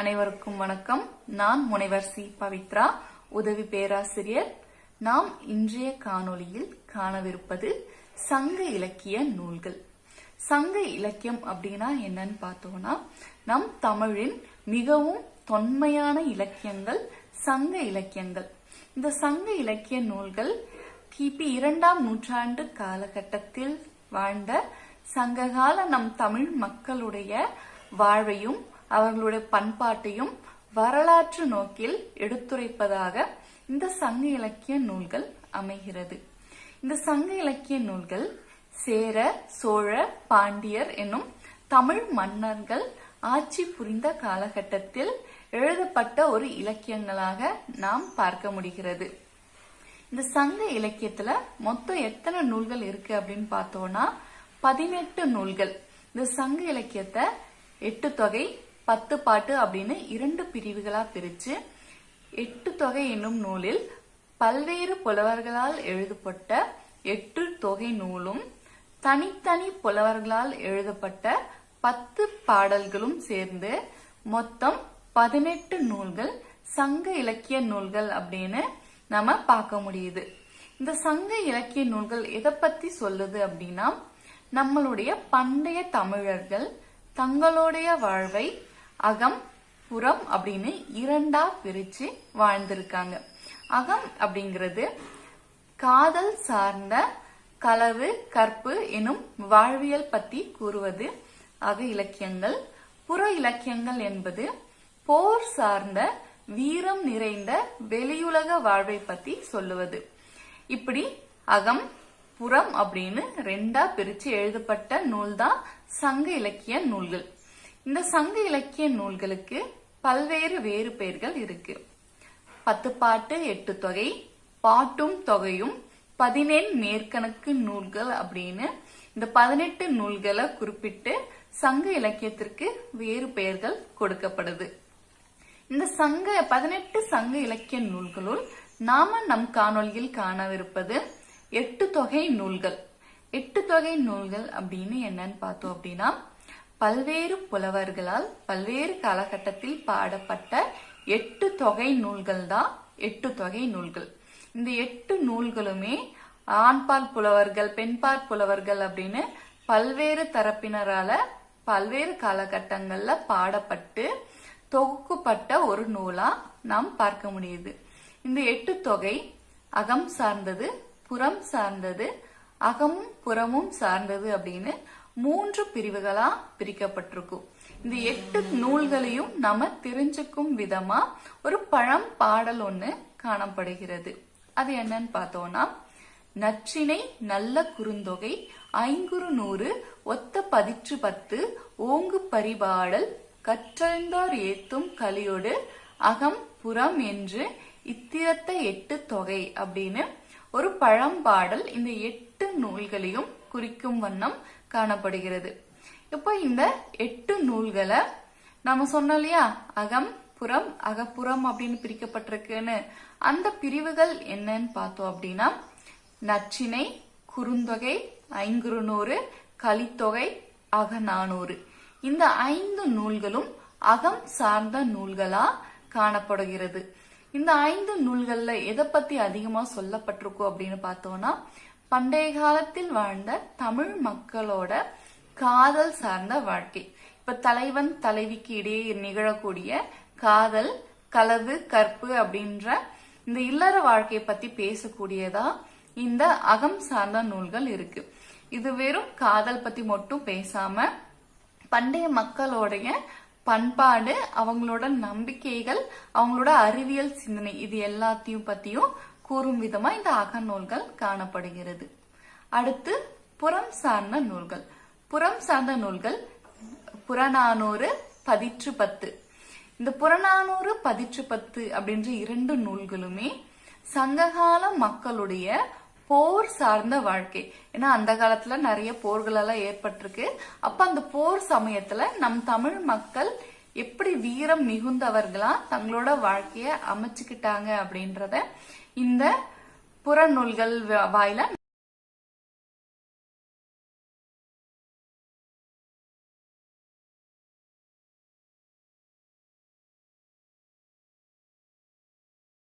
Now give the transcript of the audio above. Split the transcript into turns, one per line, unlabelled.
அனைவருக்கும் வணக்கம். நான் முனைவர் சி. பவித்ரா உதவி பேராசிரியர். நாம் இன்றைய காணொளியில் காணவிருப்பது சங்க இலக்கிய நூல்கள். சங்க இலக்கியம் அப்படின்னா என்னன்னு பார்த்தோம்னா நம் தமிழின் மிகவும் தொன்மையான இலக்கியங்கள் சங்க இலக்கியங்கள். இந்த சங்க இலக்கிய நூல்கள் கிபி இரண்டாம் நூற்றாண்டு காலகட்டத்தில் வாழ்ந்த சங்ககால நம் தமிழ் மக்களுடைய வாழ்வையும் அவர்களுடைய பண்பாட்டையும் வரலாற்று நோக்கில் எடுத்துரைப்பதாக இந்த சங்க இலக்கிய நூல்கள் அமைகிறது. இந்த சங்க இலக்கிய நூல்கள் சேர சோழ பாண்டியர் என்னும் தமிழ் மன்னர்கள் ஆட்சி புரிந்த காலகட்டத்தில் எழுதப்பட்ட ஒரு இலக்கியங்களாக நாம் பார்க்க முடிகிறது. இந்த சங்க இலக்கியத்துல மொத்தம் எத்தனை நூல்கள் இருக்கு அப்படின்னு பார்த்தோம்னா பதினெட்டு நூல்கள். இந்த சங்க இலக்கியத்தை எட்டு தொகை பத்து பாட்டு அப்படின்னு இரண்டு பிரிவுகளா பிரிச்சு எட்டு தொகை என்னும் நூலில் பல்வேறு புலவர்களால் எழுதப்பட்ட எட்டு தொகை நூலும் தனித்தனி புலவர்களால் எழுதப்பட்ட பத்து பாடல்களும் சேர்ந்து மொத்தம் பதினெட்டு நூல்கள் சங்க இலக்கிய நூல்கள் அப்படின்னு நம்ம பார்க்க முடியுது. இந்த சங்க இலக்கிய நூல்கள் எதை பத்தி சொல்லுது அப்படின்னா நம்மளுடைய பண்டைய தமிழர்கள் தங்களுடைய வாழ்வை அகம் புறம் அப்படின்னு இரண்டா பிரிச்சு வாழ்ந்திருக்காங்க. அகம் அப்படிங்கிறது காதல் சார்ந்த களவு கற்பு எனும் வாழ்வியல் பத்தி கூறுவது. அக இலக்கியங்கள். புற இலக்கியங்கள் என்பது போர் சார்ந்த வீரம் நிறைந்த வெளியுலக வாழ்வை பத்தி சொல்லுவது. இப்படி அகம் புறம் அப்படின்னு ரெண்டா பிரிச்சு எழுதப்பட்ட நூல்தான் சங்க இலக்கிய நூல்கள். இந்த சங்க இலக்கிய நூல்களுக்கு பல்வேறு வேறு பெயர்கள் இருக்கு. பத்து பாட்டு எட்டு தொகை பாட்டும் தொகையும் பதினேழு மேற்கணக்கு நூல்கள் அப்படின்னு இந்த பதினெட்டு நூல்களை குறிப்பிட்டு சங்க இலக்கியத்திற்கு வேறு பெயர்கள் கொடுக்கப்படுது. இந்த சங்க பதினெட்டு சங்க இலக்கிய நூல்களுள் நாம நம் காணொளியில் காணவிருப்பது எட்டு தொகை நூல்கள். எட்டு தொகை நூல்கள் அப்படின்னு என்னன்னு பார்த்தோம் அப்படின்னா பல்வேறு புலவர்களால் பல்வேறு காலகட்டத்தில் பாடப்பட்ட எட்டு தொகை நூல்கள் தான் எட்டு தொகை நூல்கள். இந்த எட்டு நூல்களுமே ஆண்பால் புலவர்கள் பெண்பால் புலவர்கள் அப்படின்னு பல்வேறு தரப்பினரால பல்வேறு காலகட்டங்கள்ல பாடப்பட்டு தொகுக்கப்பட்ட ஒரு நூலா நாம் பார்க்க முடியுது. இந்த எட்டு தொகை அகம் சார்ந்தது புறம் சார்ந்தது அகமும் புறமும் சார்ந்தது அப்படின்னு மூன்று பிரிவுகளா பிரிக்கப்பட்டிருக்கும் இந்த எட்டு நூல்களையும் நம்ம தெரிஞ்சுக்கும் விதமா ஒரு பழம் பாடல் ஒண்ணு காணப்படுகிறது. அது என்னன்னு பார்த்தோம்னா நற்றினை நல்ல குறுந்தொகை ஐங்குறு நூறு ஒத்த பதிற்று பத்து ஓங்கு பரிபாடல் கற்றறிந்தோர் ஏத்தும் கலியோடு அகம் புறம் என்று இத்திரத்த எட்டு தொகை அப்படின்னு ஒரு பழம்பாடல் இந்த எட்டு நூல்களையும் குறிக்கும் வண்ணம் காணப்படுகிறது. இப்போ இந்த எட்டு நூல்களை நம்ம சொன்னோம் இல்லையா? அகம் புறம் அகப்புறம் அப்படின்னு பிரிக்கப்பட்டிருக்குன்னு. அந்த பிரிவுகள் என்னன்னு பார்த்தோம் அப்படின்னா நச்சினை குறுந்தொகை ஐங்குறுநூறு கலித்தொகை அகநானூறு. இந்த ஐந்து நூல்களும் அகம் சார்ந்த நூல்களா காணப்படுகிறது. இந்த ஐந்து நூல்கள்ல எதை பத்தி அதிகமா சொல்லப்பட்டிருக்கும் அப்படின்னு பார்த்தோம்னா பண்டைய காலத்தில் வாழ்ந்த தமிழ் மக்களோட காதல் சார்ந்த வாழ்க்கை. இப்ப தலைவன் தலைவிக்கு இடையே நிகழக்கூடிய காதல் கலவு கற்பு அப்படின்ற இந்த இல்லற வாழ்க்கையை பத்தி பேசக்கூடியதா இந்த அகம் சார்ந்த நூல்கள் இருக்கு. இது வெறும் காதல் பத்தி மட்டும் பேசாம பண்டைய மக்களோடைய பண்பாடு அவங்களோட நம்பிக்கைகள் அவங்களோட அறிவியல் சிந்தனை இது எல்லாத்தையும் பத்தியும் கூறும் விதமா இந்த அகநூல்கள் காணப்படுகிறது. அடுத்து புறம் சார்ந்த நூல்கள். புறம் சார்ந்த நூல்கள் புறநானூறு பதிற்று பத்து. இந்த புறநானூறு பதிற்று பத்து அப்படின்ற இரண்டு நூல்களுமே சங்ககால மக்களுடைய போர் சார்ந்த வாழ்க்கை. ஏன்னா அந்த காலத்துல நிறைய போர்கள் எல்லாம் ஏற்பட்டிருக்கு. அப்ப அந்த போர் சமயத்துல நம் தமிழ் மக்கள் எப்படி வீரம் மிகுந்தவர்களா தங்களோட வாழ்க்கைய அமைச்சுக்கிட்டாங்க அப்படின்றத இந்த புறநூல்கள் வாயில